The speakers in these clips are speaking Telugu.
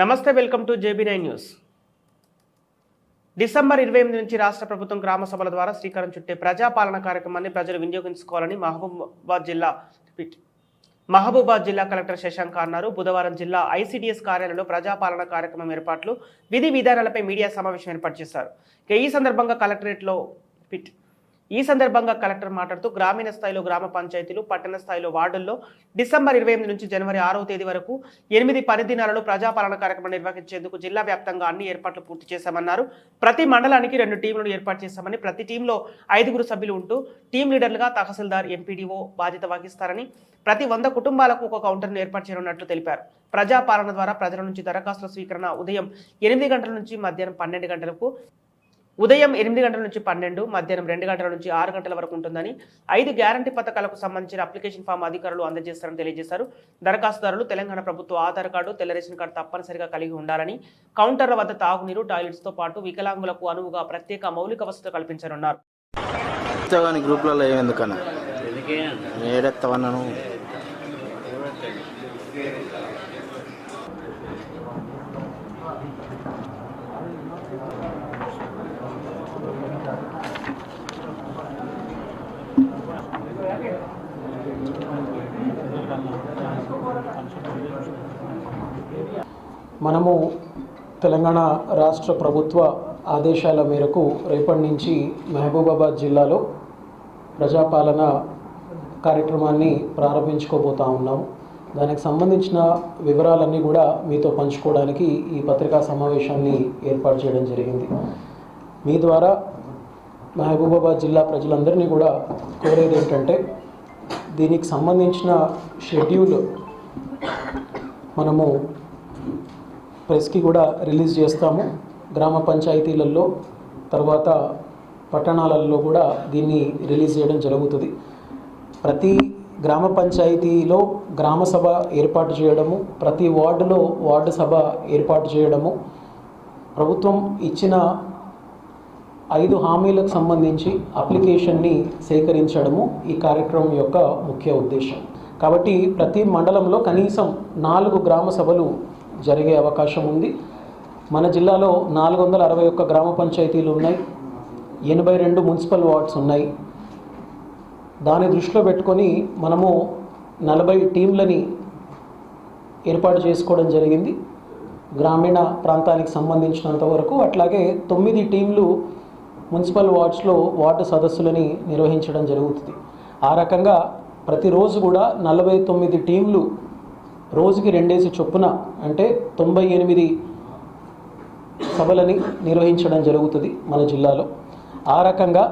నమస్తే welcome to JB nine news. December ఇరవై ఎనిమిది నుంచి రాష్ట్ర ప్రభుత్వం గ్రామ సభల ద్వారా శ్రీకారం చుట్టే ప్రజాపాలన కార్యక్రమాన్ని ప్రజలు వినియోగించుకోవాలని మహబూబాబాద్ జిల్లా మహబూబాద్ జిల్లా కలెక్టర్ శశాంక్ అన్నారు బుధవారం జిల్లా ఐసీడీఎస్ కార్యాలయంలో ప్రజాపాలన కార్యక్రమం ఏర్పాట్లు విధి విధానాలపై మీడియా సమావేశం ఏర్పాటు చేశారు. ఈ సందర్భంగా కలెక్టరేట్లో పిట్ ఈ సందర్భంగా కలెక్టర్ మాట్లాడుతూ గ్రామీణ స్థాయిలో గ్రామ పంచాయతీలు పట్టణ స్థాయిలో వార్డుల్లో డిసెంబర్ ఇరవై ఎనిమిది నుంచి జనవరి ఆరో తేదీ వరకు ఎనిమిది పని దినాలలో ప్రజాపాలన కార్యక్రమం నిర్వహించేందుకు జిల్లా వ్యాప్తంగా అన్ని ఏర్పాట్లు పూర్తి చేశామన్నారు. ప్రతి మండలానికి రెండు టీంలను ఏర్పాటు చేశామని ప్రతి టీంలో ఐదుగురు సభ్యులు ఉంటూ టీం లీడర్లుగా తహసీల్దార్ ఎంపీడీఓ బాధ్యత వహిస్తారని ప్రతి వంద కుటుంబాలకు ఒక కౌంటర్ను ఏర్పాటు చేయనున్నట్లు తెలిపారు. ప్రజాపాలన ద్వారా ప్రజల నుంచి దరఖాస్తుల స్వీకరణ ఉదయం ఎనిమిది గంటల నుంచి మధ్యాహ్నం పన్నెండు గంటలకు ఉదయం ఎనిమిది గంటల నుంచి పన్నెండు మధ్యాహ్నం రెండు గంటల నుంచి ఆరు గంటల వరకు ఉంటుందని ఐదు గ్యారంటీ పథకాలకు సంబంధించిన అప్లికేషన్ ఫామ్ అధికారులు అందజేస్తారని తెలియజేశారు. దరఖాస్తుదారులు తెలంగాణ ప్రభుత్వ ఆధార్ కార్డు తెల్ల రేషన్ కార్డు తప్పనిసరిగా కలిగి ఉండాలని కౌంటర్ల వద్ద తాగునీరు టాయిలెట్స్తో పాటు వికలాంగులకు అనువుగా ప్రత్యేక మౌలిక వసతులు కల్పించనున్నారు. కానీ గ్రూప్లలో ఏమెందుకన్నా ఏడెత్తవన్నాను? మనము తెలంగాణ రాష్ట్ర ప్రభుత్వ ఆదేశాల మేరకు రేపటి నుంచి మహబూబాబాద్ జిల్లాలో ప్రజాపాలన కార్యక్రమాన్ని ప్రారంభించుకోబోతా ఉన్నాము దానికి సంబంధించిన వివరాలన్నీ కూడా మీతో పంచుకోవడానికి ఈ పత్రికా సమావేశాన్ని ఏర్పాటు చేయడం జరిగింది. మీ ద్వారా మహబూబాబాద్ జిల్లా ప్రజలందరినీ కూడా కోరేది ఏంటంటే దీనికి సంబంధించిన షెడ్యూల్ మనము ప్రెస్కి కూడా రిలీజ్ చేస్తాము. గ్రామ పంచాయతీలలో తర్వాత పట్టణాలలో కూడా దీన్ని రిలీజ్ చేయడం జరుగుతుంది. ప్రతి గ్రామ పంచాయతీలో గ్రామ సభ ఏర్పాటు చేయడము ప్రతి వార్డులో వార్డు సభ ఏర్పాటు చేయడము ప్రభుత్వం ఇచ్చిన ఐదు హామీలకు సంబంధించి అప్లికేషన్ని సేకరించడము ఈ కార్యక్రమం యొక్క ముఖ్య ఉద్దేశం. కాబట్టి ప్రతి మండలంలో కనీసం నాలుగు గ్రామ సభలు జరిగే అవకాశం ఉంది. మన జిల్లాలో నాలుగు వందల అరవై ఒక్క గ్రామ పంచాయతీలు ఉన్నాయి. ఎనభై రెండు మున్సిపల్ వార్డ్స్ ఉన్నాయి. దాని దృష్టిలో పెట్టుకొని మనము నలభై టీంలని ఏర్పాటు చేసుకోవడం జరిగింది. గ్రామీణ ప్రాంతానికి సంబంధించినంత వరకు అట్లాగే తొమ్మిది టీంలు మున్సిపల్ వార్డ్స్లో వార్డు సదస్సులని నిర్వహించడం జరుగుతుంది. ఆ రకంగా ప్రతిరోజు కూడా నలభై తొమ్మిది టీంలు రోజుకి రెండేసి చొప్పున అంటే తొంభై ఎనిమిది సభలని నిర్వహించడం జరుగుతుంది మన జిల్లాలో. ఆ రకంగా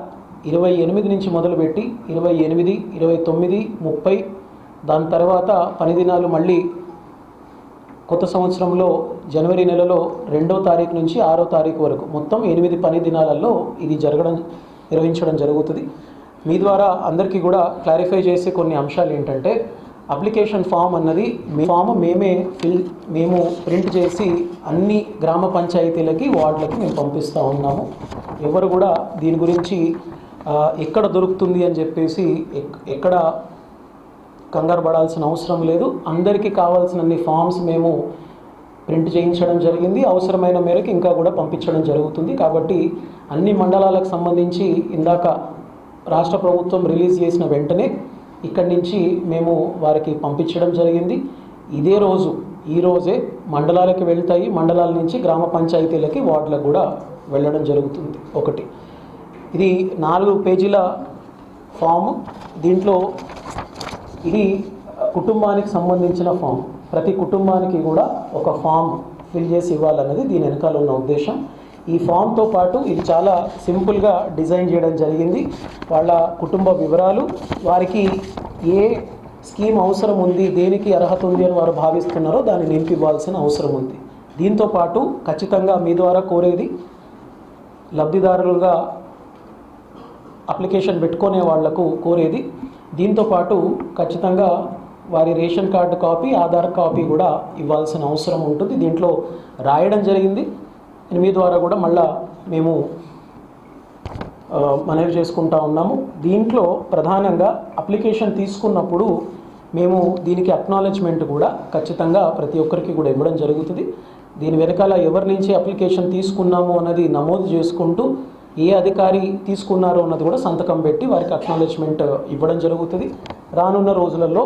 ఇరవై ఎనిమిది నుంచి మొదలుపెట్టి ఇరవై ఎనిమిది ఇరవై తొమ్మిది ముప్పై దాని తర్వాత పని దినాలు మళ్ళీ కొత్త సంవత్సరంలో జనవరి నెలలో రెండో తారీఖు నుంచి ఆరో తారీఖు వరకు మొత్తం ఎనిమిది పని దినాలలో ఇది జరగడం నిర్వహించడం జరుగుతుంది. మీ ద్వారా అందరికీ కూడా క్లారిఫై చేసే కొన్ని అంశాలు ఏంటంటే అప్లికేషన్ ఫామ్ అన్నది మీ ఫామ్ మేమే ఫిల్ మేము ప్రింట్ చేసి అన్ని గ్రామ పంచాయతీలకి వార్డులకి మేము పంపిస్తూ ఉన్నాము. ఎవరు కూడా దీని గురించి ఎక్కడ దొరుకుతుంది అని చెప్పేసి ఎక్- ఎక్కడ కంగారు పడాల్సిన అవసరం లేదు. అందరికీ కావాల్సినన్ని ఫామ్స్ మేము ప్రింట్ చేయించడం జరిగింది. అవసరమైన మేరకు ఇంకా కూడా పంపించడం జరుగుతుంది. కాబట్టి అన్ని మండలాలకు సంబంధించి ఇందాక రాష్ట్ర ప్రభుత్వం రిలీజ్ చేసిన వెంటనే ఇక్కడి నుంచి మేము వారికి పంపించడం జరిగింది. ఇదే రోజు ఈ రోజే మండలాలకు వెళ్తాయి. మండలాల నుంచి గ్రామ పంచాయతీలకి వార్డులకు కూడా వెళ్ళడం జరుగుతుంది ఒకటి. ఇది నాలుగు పేజీల ఫామ్. దీంట్లో ఇది కుటుంబానికి సంబంధించిన ఫామ్. ప్రతి కుటుంబానికి కూడా ఒక ఫామ్ ఫిల్ చేసి ఇవ్వాలన్నది దీని వెనకాల ఉన్న ఉద్దేశం. ఈ ఫామ్తో పాటు ఇది చాలా సింపుల్గా డిజైన్ చేయడం జరిగింది. వాళ్ళ కుటుంబ వివరాలు వారికి ఏ స్కీమ్ అవసరం ఉంది దేనికి అర్హత ఉంది అని వారు భావిస్తున్నారో దాన్ని నింపివ్వాల్సిన అవసరం ఉంది. దీంతో పాటు ఖచ్చితంగా మీ ద్వారా కోరేది లబ్ధిదారులుగా అప్లికేషన్ పెట్టుకునే వాళ్ళకు కోరేది దీంతో పాటు ఖచ్చితంగా వారి ration card copy Aadhaar copy కూడా ఇవ్వాల్సిన అవసరం ఉంటుంది. దీంట్లో రాయడం జరిగింది. మీ ద్వారా కూడా మళ్ళా మేము మనవి చేసుకుంటా ఉన్నాము. దీంట్లో ప్రధానంగా అప్లికేషన్ తీసుకున్నప్పుడు మేము దీనికి అక్నాలెడ్జ్మెంట్ కూడా ఖచ్చితంగా ప్రతి ఒక్కరికి కూడా ఇవ్వడం జరుగుతుంది. దీని వెనకాల ఎవరి నుంచి అప్లికేషన్ తీసుకున్నాము అన్నది నమోదు చేసుకుంటూ ఏ అధికారి తీసుకున్నారో అన్నది కూడా సంతకం పెట్టి వారికి అక్నాలెడ్జ్మెంట్ ఇవ్వడం జరుగుతుంది. రానున్న రోజులలో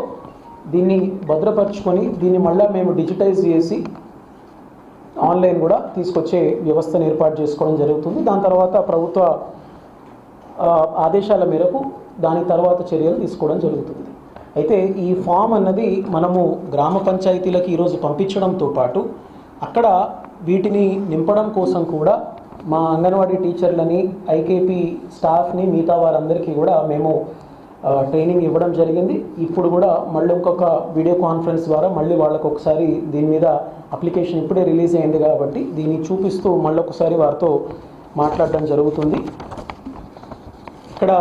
దీన్ని భద్రపరచుకొని దీన్ని మళ్ళీ మేము డిజిటైజ్ చేసి ఆన్లైన్ కూడా తీసుకొచ్చే వ్యవస్థను ఏర్పాటు చేసుకోవడం జరుగుతుంది. దాని తర్వాత ప్రభుత్వ ఆదేశాల మేరకు దాని తర్వాత చర్యలు తీసుకోవడం జరుగుతుంది. అయితే ఈ ఫామ్ అన్నది మనము గ్రామ పంచాయతీలకు ఈరోజు పంపించడంతో పాటు అక్కడ వీటిని నింపడం కోసం కూడా మా అంగన్వాడీ టీచర్లని ఐకేపీ స్టాఫ్ని మిగతా వారందరికీ కూడా మేము ట్రైనింగ్ ఇవ్వడం జరిగింది. ఇప్పుడు కూడా మళ్ళీ ఇంకొక వీడియో కాన్ఫరెన్స్ ద్వారా మళ్ళీ వాళ్ళకు ఒకసారి దీని మీద అప్లికేషన్ ఇప్పుడే రిలీజ్ అయింది కాబట్టి దీన్ని చూపిస్తూ మళ్ళీ ఒకసారి వారితో మాట్లాడడం జరుగుతుంది. ఇక్కడ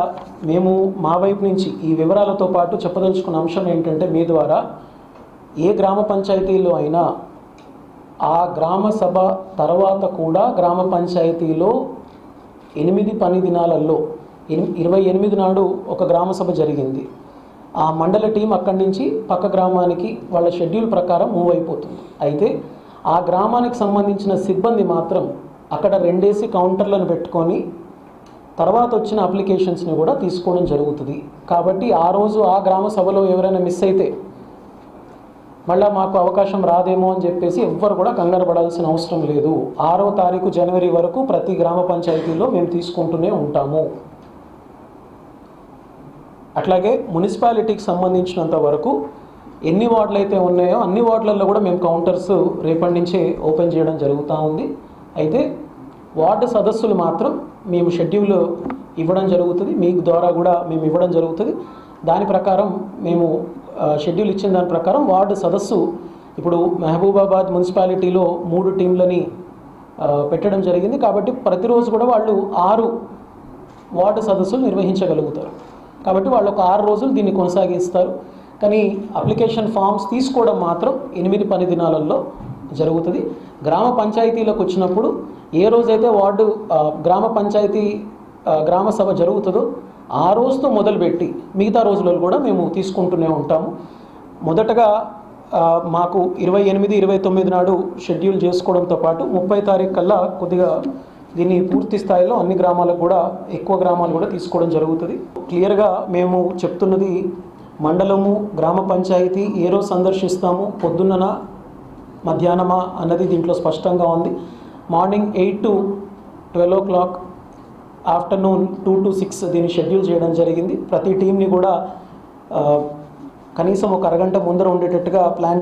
మేము మా వైపు నుంచి ఈ వివరాలతో పాటు చెప్పదలుచుకున్న అంశం ఏంటంటే మీ ద్వారా ఏ గ్రామ పంచాయతీలో అయినా ఆ గ్రామ సభ తర్వాత కూడా గ్రామ పంచాయతీలో ఎనిమిది పని దినాలలో ఇరవై ఎనిమిది నాడు ఒక గ్రామ సభ జరిగింది. ఆ మండల టీం అక్కడి నుంచి పక్క గ్రామానికి వాళ్ళ షెడ్యూల్ ప్రకారం మూవ్ అయిపోతుంది. అయితే ఆ గ్రామానికి సంబంధించిన సిబ్బంది మాత్రం అక్కడ రెండేసి కౌంటర్లను పెట్టుకొని తర్వాత వచ్చిన అప్లికేషన్స్ని కూడా తీసుకోవడం జరుగుతుంది. కాబట్టి ఆ రోజు ఆ గ్రామ సభలో ఎవరైనా మిస్ అయితే మళ్ళీ మాకు అవకాశం రాదేమో అని చెప్పేసి ఎవ్వరు కూడా కంగారు పడాల్సిన అవసరం లేదు. ఆరో తారీఖు జనవరి వరకు ప్రతి గ్రామ పంచాయతీలో మేము తీసుకుంటూనే ఉంటాము. అట్లాగే మున్సిపాలిటీకి సంబంధించినంత వరకు ఎన్ని వార్డులు అయితే ఉన్నాయో అన్ని వార్డులలో కూడా మేము కౌంటర్స్ రేపటి నుంచే ఓపెన్ చేయడం జరుగుతూ ఉంది. అయితే వార్డు సదస్సులు మాత్రం మేము షెడ్యూల్ ఇవ్వడం జరుగుతుంది. మీకు ద్వారా కూడా మేము ఇవ్వడం జరుగుతుంది. దాని ప్రకారం మేము షెడ్యూల్ ఇచ్చిన దాని ప్రకారం వార్డు సదస్సు ఇప్పుడు మహబూబాబాద్ మున్సిపాలిటీలో మూడు టీంలని పెట్టడం జరిగింది. కాబట్టి ప్రతిరోజు కూడా వాళ్ళు ఆరు వార్డు సదస్సులు నిర్వహించగలుగుతారు. కాబట్టి వాళ్ళు ఒక ఆరు రోజులు దీన్ని కొనసాగిస్తారు. కానీ అప్లికేషన్ ఫామ్స్ తీసుకోవడం మాత్రం ఎనిమిది పని దినాలలో జరుగుతుంది. గ్రామ పంచాయతీలకు వచ్చినప్పుడు ఏ రోజైతే వార్డు గ్రామ పంచాయతీ గ్రామ సభ జరుగుతుందో ఆ రోజుతో మొదలుపెట్టి మిగతా రోజులలో కూడా మేము తీసుకుంటూనే ఉంటాము. మొదటగా మాకు ఇరవై ఎనిమిది ఇరవై తొమ్మిది నాడు షెడ్యూల్ చేసుకోవడంతో పాటు ముప్పై తారీఖు కల్లా కొద్దిగా దీన్ని పూర్తి స్థాయిలో అన్ని గ్రామాలకు కూడా ఎక్కువ గ్రామాలు కూడా తీసుకోవడం జరుగుతుంది. క్లియర్గా మేము చెప్తున్నది మండలము గ్రామ పంచాయతీ ఏ రోజు సందర్శిస్తాము పొద్దున్నన మధ్యాహ్నమా అన్నది దీంట్లో స్పష్టంగా ఉంది. Morning eight to twelve o'clock afternoon two to six దీన్ని షెడ్యూల్ చేయడం జరిగింది. ప్రతి టీంని కూడా కనీసం ఒక అరగంట ముందర ఉండేటట్టుగా ప్లాన్